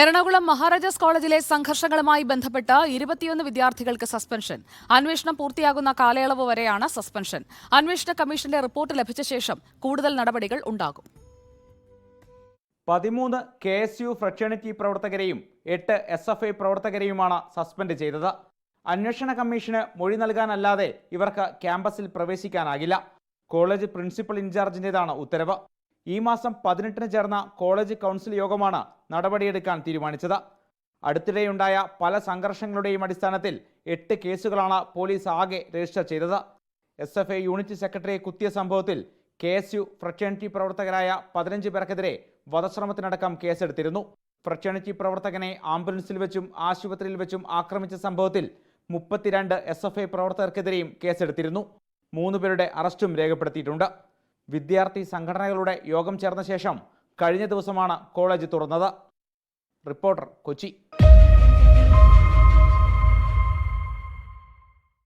എറണാകുളം മഹാരാജാസ് കോളേജിലെ സംഘർഷങ്ങളുമായി ബന്ധപ്പെട്ട് ഇരുപത്തിയൊന്ന് വിദ്യാർത്ഥികൾക്ക് സസ്പെൻഷൻ. അന്വേഷണം പൂർത്തിയാകുന്ന കാലയളവ് വരെയാണ് സസ്പെൻഷൻ. അന്വേഷണ കമ്മീഷന്റെ റിപ്പോർട്ട് ലഭിച്ച ശേഷം കൂടുതൽ നടപടികൾ ഉണ്ടാകും. പതിമൂന്ന് കെ എസ് യു ഫ്രറ്റേണിറ്റി പ്രവർത്തകരെയും എട്ട് എസ് എഫ് ഐ പ്രവർത്തകരെയുമാണ് സസ്പെൻഡ് ചെയ്തത്. അന്വേഷണ കമ്മീഷന് മൊഴി നൽകാനല്ലാതെ ഇവർക്ക് ക്യാമ്പസിൽ പ്രവേശിക്കാനാകില്ല. കോളേജ് പ്രിൻസിപ്പൽ ഇൻചാർജിന്റെതാണ് ഉത്തരവ്. ഈ മാസം പതിനെട്ടിന് ചേർന്ന കോളേജ് കൗൺസിൽ യോഗമാണ് നടപടിയെടുക്കാൻ തീരുമാനിച്ചത്. അടുത്തിടെയുണ്ടായ പല സംഘർഷങ്ങളുടെയും അടിസ്ഥാനത്തിൽ എട്ട് കേസുകളാണ് പോലീസ് ആകെ രജിസ്റ്റർ ചെയ്തത്. എസ് എഫ് ഐ യൂണിറ്റ് സെക്രട്ടറിയെ കുത്തിയ സംഭവത്തിൽ കെ എസ് യു ഫ്രറ്റേണിറ്റി പ്രവർത്തകരായ പതിനഞ്ച് പേർക്കെതിരെ വധശ്രമത്തിനടക്കം കേസെടുത്തിരുന്നു. ഫ്രറ്റേണിറ്റി പ്രവർത്തകനെ ആംബുലൻസിൽ വെച്ചും ആശുപത്രിയിൽ വെച്ചും ആക്രമിച്ച സംഭവത്തിൽ മുപ്പത്തിരണ്ട് എസ് എഫ് ഐ പ്രവർത്തകർക്കെതിരെയും കേസെടുത്തിരുന്നു. മൂന്ന് പേരുടെ അറസ്റ്റും രേഖപ്പെടുത്തിയിട്ടുണ്ട്. വിദ്യാർത്ഥി സംഘടനകളുടെ യോഗം ചേർന്ന ശേഷം കഴിഞ്ഞ ദിവസമാണ് കോളേജ് തുറന്നത്. റിപ്പോർട്ടർ കൊച്ചി.